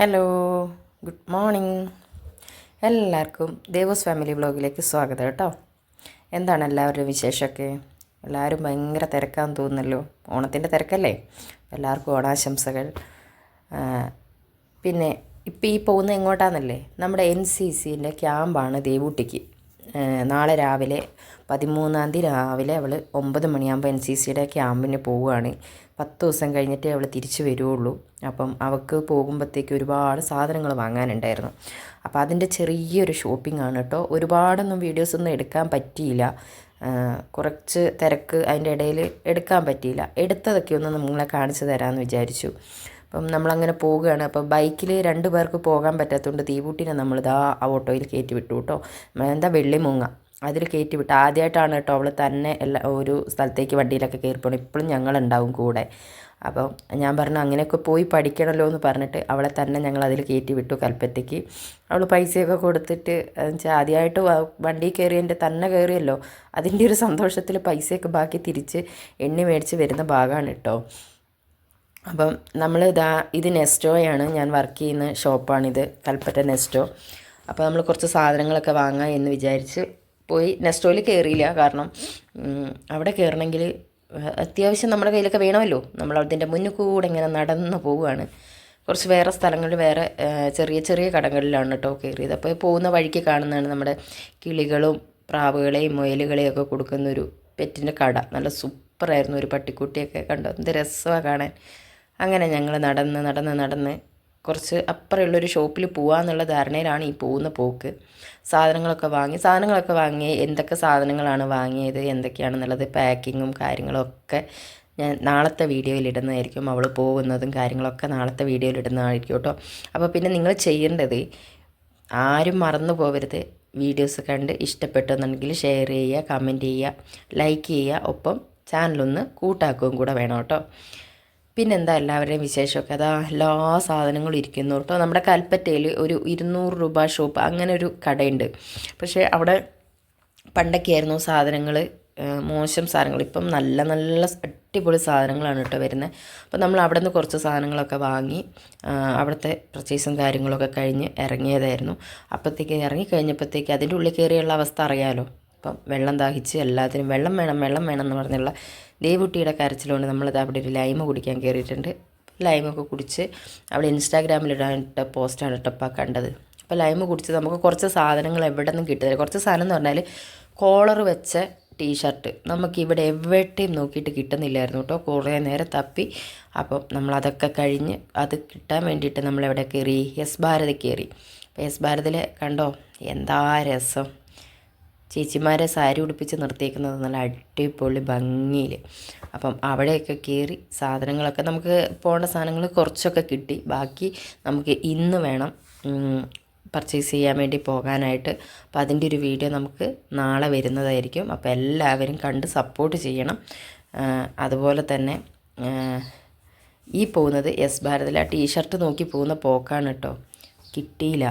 Hello good morning എല്ലാവർക്കും ദേവോസ് family ബ്ലോഗിലേക്ക് സ്വാഗതം കേട്ടോ. എന്താണ് എല്ലാവരുടെയും വിശേഷമൊക്കെ? എല്ലാവരും ഭയങ്കര തിരക്കാന്ന് തോന്നുന്നല്ലോ. ഓണത്തിന്റെ തിരക്കല്ലേ? എല്ലാവർക്കും ഓണാശംസകൾ. പിന്നെ ഇപ്പം ഈ പോകുന്ന എങ്ങോട്ടാന്നല്ലേ? നമ്മുടെ എൻ സി സിന്റെ ക്യാമ്പാണ് ദേവൂട്ടിക്ക്. നാളെ രാവിലെ പതിമൂന്നാം തീയതി രാവിലെ അവൾ ഒമ്പത് മണിയാകുമ്പോൾ എൻ സി സിയുടെ ക്യാമ്പിന് പോവുകയാണ്. പത്ത് ദിവസം കഴിഞ്ഞിട്ടേ അവൾ തിരിച്ചു വരുള്ളൂ അപ്പം അവൾക്ക് പോകുമ്പോഴത്തേക്ക് ഒരുപാട് സാധനങ്ങൾ വാങ്ങാനുണ്ടായിരുന്നു. അപ്പോൾ അതിന്റെ ചെറിയൊരു ഷോപ്പിംഗ് ആണ് കേട്ടോ. ഒരുപാടൊന്നും വീഡിയോസ് ഒന്നും എടുക്കാൻ പറ്റിയില്ല. കുറച്ച് തിരക്ക് അതിന്റെ ഇടയിൽ എടുക്കാൻ പറ്റിയില്ല. എടുത്തതൊക്കെ ഒന്ന് നിങ്ങളെ കാണിച്ചു തരാമെന്ന് വിചാരിച്ചു. അപ്പം നമ്മളങ്ങനെ പോവുകയാണ്. അപ്പോൾ ബൈക്കിൽ രണ്ട് പേർക്ക് പോകാൻ പറ്റാത്തതുകൊണ്ട് തീവൂട്ടിനെ നമ്മളിതാ ആ ഓട്ടോയിൽ കയറ്റി വിട്ടു കേട്ടോ. എന്താ വെള്ളിമുങ്ങ. അതിൽ കയറ്റി വിട്ട്. ആദ്യമായിട്ടാണ് കേട്ടോ അവൾ തന്നെ എല്ലാ ഒരു സ്ഥലത്തേക്ക് വണ്ടിയിലൊക്കെ കയറി പോകണം ഇപ്പോഴും ഞങ്ങളുണ്ടാവും കൂടെ. അപ്പോൾ ഞാൻ പറഞ്ഞു അങ്ങനെയൊക്കെ പോയി പഠിക്കണമല്ലോ എന്ന് പറഞ്ഞിട്ട് അവളെ തന്നെ ഞങ്ങൾ അതിൽ കയറ്റി വിട്ടു കൽപ്പറ്റയ്ക്ക് അവൾ പൈസയൊക്കെ കൊടുത്തിട്ട് വെച്ചാൽ ആദ്യമായിട്ട് വണ്ടി കയറിയതിന്റെ തന്നെ കയറിയല്ലോ. അതിന്റെ ഒരു സന്തോഷത്തിൽ പൈസയൊക്കെ ബാക്കി തിരിച്ച് എണ്ണി മേടിച്ച് വരുന്ന ഭാഗമാണ് കേട്ടോ. അപ്പം നമ്മൾ ഇതാ ഇത് നെസ്റ്റോയാണ്. ഞാൻ വർക്ക് ചെയ്യുന്ന ഷോപ്പാണിത് കൽപ്പറ്റ നെസ്റ്റോ. അപ്പോൾ നമ്മൾ കുറച്ച് സാധനങ്ങളൊക്കെ വാങ്ങാം എന്ന് വിചാരിച്ച് പോയി നെസ്റ്റോയിൽ കയറിയില്ല. കാരണം അവിടെ കയറണമെങ്കിൽ അത്യാവശ്യം നമ്മുടെ കയ്യിലൊക്കെ വേണമല്ലോ. നമ്മൾ അതിന്റെ മുന്നിൽ കൂടെ ഇങ്ങനെ നടന്ന് പോവുകയാണ്. കുറച്ച് വേറെ സ്ഥലങ്ങളിൽ വേറെ ചെറിയ ചെറിയ കടകളിലാണ് കേട്ടോ കയറിയത്. അപ്പോൾ പോകുന്ന വഴിക്ക് കാണുന്നതാണ് നമ്മുടെ കിളികളും പ്രാവുകളെയും മുയലുകളെയും ഒക്കെ കൊടുക്കുന്ന ഒരു പെറ്റിന്റെ കട. നല്ല സൂപ്പറായിരുന്നു ഒരു പട്ടിക്കുട്ടിയൊക്കെ കണ്ടു എന്ത് രസമാണ് കാണാൻ. അങ്ങനെ ഞങ്ങൾ നടന്ന് നടന്ന് നടന്ന് കുറച്ച് അപ്പുറമുള്ളൊരു ഷോപ്പിൽ പോകാമെന്നുള്ള ധാരണയിലാണ് ഈ പോകുന്ന പോക്ക്. സാധനങ്ങളൊക്കെ വാങ്ങി സാധനങ്ങളൊക്കെ വാങ്ങി എന്തൊക്കെ സാധനങ്ങളാണ് വാങ്ങിയത് എന്തൊക്കെയാണെന്നുള്ളത് പാക്കിങ്ങും കാര്യങ്ങളൊക്കെ ഞാൻ നാളത്തെ വീഡിയോയിൽ ഇടുന്നതായിരിക്കും. അവൾ പോകുന്നതും കാര്യങ്ങളൊക്കെ നാളത്തെ വീഡിയോയിൽ ഇടുന്നതായിരിക്കും കേട്ടോ. അപ്പോൾ പിന്നെ നിങ്ങൾ ചെയ്യേണ്ടത് ആരും മറന്നു പോകരുത് വീഡിയോസ് കണ്ട് ഇഷ്ടപ്പെട്ടെന്നുണ്ടെങ്കിൽ ഷെയർ ചെയ്യുക കമന്റ് ചെയ്യുക ലൈക്ക് ചെയ്യുക. ഒപ്പം ചാനലൊന്ന് കൂട്ടാക്കുകയും കൂടെ വേണം കേട്ടോ. പിന്നെന്താ എല്ലാവരുടെയും വിശേഷമൊക്കെ? അതാ എല്ലാ സാധനങ്ങളും ഇരിക്കുന്നു കേട്ടോ. നമ്മുടെ കൽപ്പറ്റയിൽ ഒരു ഇരുന്നൂറ് രൂപ ഷോപ്പ് അങ്ങനെ ഒരു കടയുണ്ട്. പക്ഷേ അവിടെ പണ്ടൊക്കെ ആയിരുന്നു സാധനങ്ങൾ മോശം സാധനങ്ങൾ ഇപ്പം നല്ല നല്ല അടിപൊളി സാധനങ്ങളാണ് കേട്ടോ വരുന്നത്. അപ്പോൾ നമ്മൾ അവിടെ നിന്ന് കുറച്ച് സാധനങ്ങളൊക്കെ വാങ്ങി അവിടുത്തെ പർച്ചേസും കാര്യങ്ങളൊക്കെ കഴിഞ്ഞ് ഇറങ്ങിയതായിരുന്നു. അപ്പോഴത്തേക്ക് ഇറങ്ങി കഴിഞ്ഞപ്പോഴത്തേക്ക് അതിന്റെ ഉള്ളിൽ കയറിയുള്ള അവസ്ഥ അറിയാലോ? അപ്പം വെള്ളം ദാഹിച്ച് എല്ലാത്തിനും വെള്ളം വേണം വെള്ളം വേണം എന്ന് പറഞ്ഞുള്ള ദേവുട്ടിയുടെ കരച്ചിലുകൊണ്ട് നമ്മളിത് അവിടെ ഒരു ലൈമ് കുടിക്കാൻ കയറിയിട്ടുണ്ട് ലൈമൊക്കെ കുടിച്ച് അവിടെ ഇൻസ്റ്റാഗ്രാമിലിടാനിട്ട പോസ്റ്റാണ് കേട്ടോ കണ്ടത്. അപ്പോൾ ലൈമ് കുടിച്ച് നമുക്ക് കുറച്ച് സാധനങ്ങൾ എവിടെ നിന്നും കിട്ടുന്നില്ല കുറച്ച് സാധനം എന്ന് പറഞ്ഞാൽ കോളർ വെച്ച ടീഷർട്ട് നമുക്ക് ഇവിടെ എവിടെയും നോക്കിയിട്ട് കിട്ടുന്നില്ലായിരുന്നു കേട്ടോ. കുറേ നേരം തപ്പി അപ്പം നമ്മളതൊക്കെ കഴിഞ്ഞ് അത് കിട്ടാൻ വേണ്ടിയിട്ട് നമ്മളെവിടെ കയറി യെസ് ഭാരതി കയറി അപ്പോൾ യെസ് കണ്ടോ? എന്താ രസം. ചേച്ചിമാരെ സാരി ഉടുപ്പിച്ച് നിർത്തിയേക്കുന്നത് നല്ല അടിപൊളി ഭംഗിയിൽ അപ്പം അവിടെയൊക്കെ കയറി സാധനങ്ങളൊക്കെ നമുക്ക് പോകേണ്ട സാധനങ്ങൾ കുറച്ചൊക്കെ കിട്ടി. ബാക്കി നമുക്ക് ഇന്ന് വേണം പർച്ചേസ് ചെയ്യാൻ വേണ്ടി പോകാനായിട്ട്. അപ്പോൾ അതിന്റെ ഒരു വീഡിയോ നമുക്ക് നാളെ വരുന്നതായിരിക്കും. അപ്പോൾ എല്ലാവരും കണ്ട് സപ്പോർട്ട് ചെയ്യണം. അതുപോലെ തന്നെ ഈ പോകുന്നത് എസ് ഭാരതിലെ ആ ടീഷർട്ട് നോക്കി പോകുന്ന പോക്കാണ് കേട്ടോ. കിട്ടിയില്ല.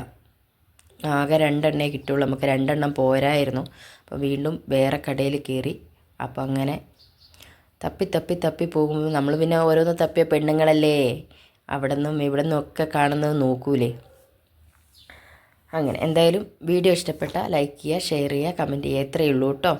ആകെ രണ്ടെണ്ണേ കിട്ടുള്ളൂ നമുക്ക് രണ്ടെണ്ണം പോരായിരുന്നു. അപ്പോൾ വീണ്ടും വേറെ കടയിൽ കയറി. അപ്പോൾ അങ്ങനെ തപ്പി തപ്പി തപ്പി പോകുമ്പോൾ നമ്മൾ പിന്നെ ഓരോന്ന് തപ്പിയ പെണ്ണുങ്ങളല്ലേ? അവിടെ നിന്നും ഇവിടെ നിന്നും ഒക്കെ കാണുന്നത് നോക്കൂലേ? അങ്ങനെ എന്തായാലും വീഡിയോ ഇഷ്ടപ്പെട്ടാൽ ലൈക്ക് ചെയ്യുക ഷെയർ ചെയ്യുക കമന്റ് ചെയ്യുക. ഇത്രയേ ഉള്ളൂ കേട്ടോ.